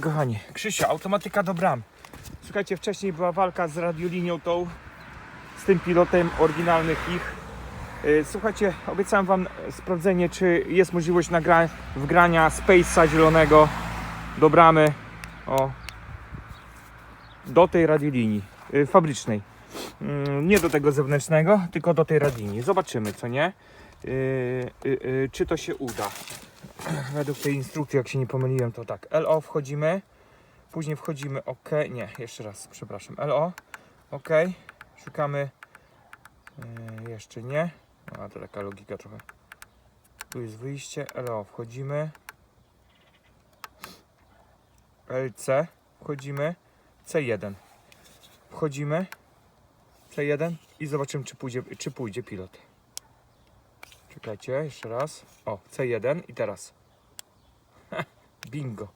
Kochani, Krzysia, automatyka do bram. Słuchajcie, wcześniej była walka z radiolinią tą, z tym pilotem oryginalnych ich. Yy, Słuchajcie, obiecałem wam sprawdzenie, czy jest możliwość nagra- wgrania Space'a zielonego do bramy. O, do tej radiolinii yy, fabrycznej. Mm, Nie do tego zewnętrznego, tylko do tej radiolinii. Zobaczymy, co nie? Yy, yy, yy, czy to się uda. Według tej instrukcji, jak się nie pomyliłem, to tak. LO wchodzimy. Później wchodzimy OK. Nie, jeszcze raz, przepraszam. LO. OK. Szukamy. Jeszcze nie. A to taka logika trochę. Tu jest wyjście. LO wchodzimy. LC wchodzimy. C1 wchodzimy. C1 i zobaczymy, czy pójdzie, czy pójdzie pilot. Czekajcie, jeszcze raz. O, C1 i teraz. Bingo.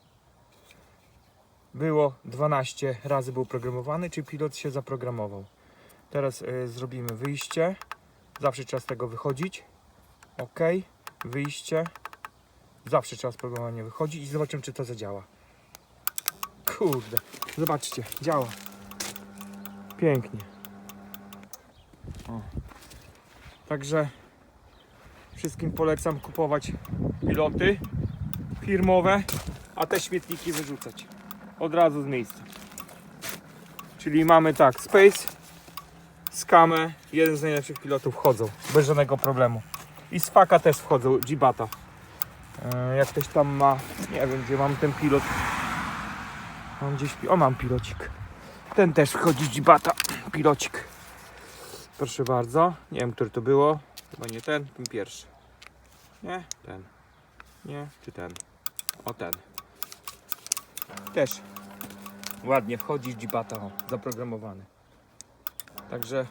Było 12 razy był programowany, czy pilot się zaprogramował. Teraz y, zrobimy wyjście. Zawsze trzeba z tego wychodzić. OK. Wyjście. Zawsze trzeba z programowania wychodzić i zobaczymy, czy to zadziała. Kurde. Zobaczcie, działa. Pięknie. O. Także Wszystkim polecam kupować piloty firmowe, a te śmietniki wyrzucać od razu z miejsca. Czyli mamy tak, Space, Skamę, jeden z najlepszych pilotów wchodzą, bez żadnego problemu. I z Faka też wchodzą, Jibata. E, Jak ktoś tam ma, nie wiem gdzie mam ten pilot. Mam gdzieś, o mam pilocik. Ten też wchodzi Jibata, pilocik. Proszę bardzo, nie wiem który to było, Chyba nie ten, ten pierwszy. Nie, ten. Nie, czy ten. O ten. Też. Ładnie wchodzi Jibata, o, zaprogramowany. Także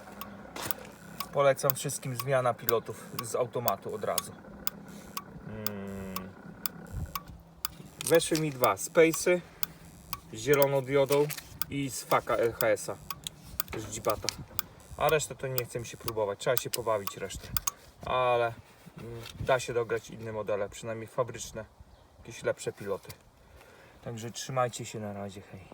polecam wszystkim zmiana pilotów z automatu od razu. Mm. Weszły mi dwa Space'y z zieloną diodą i z Faka LHS-a z Jibata. A resztę to nie chcę się próbować. Trzeba się pobawić resztę. Ale mm, da się dograć inne modele, przynajmniej fabryczne. Jakieś lepsze piloty. Także trzymajcie się na razie. Hej.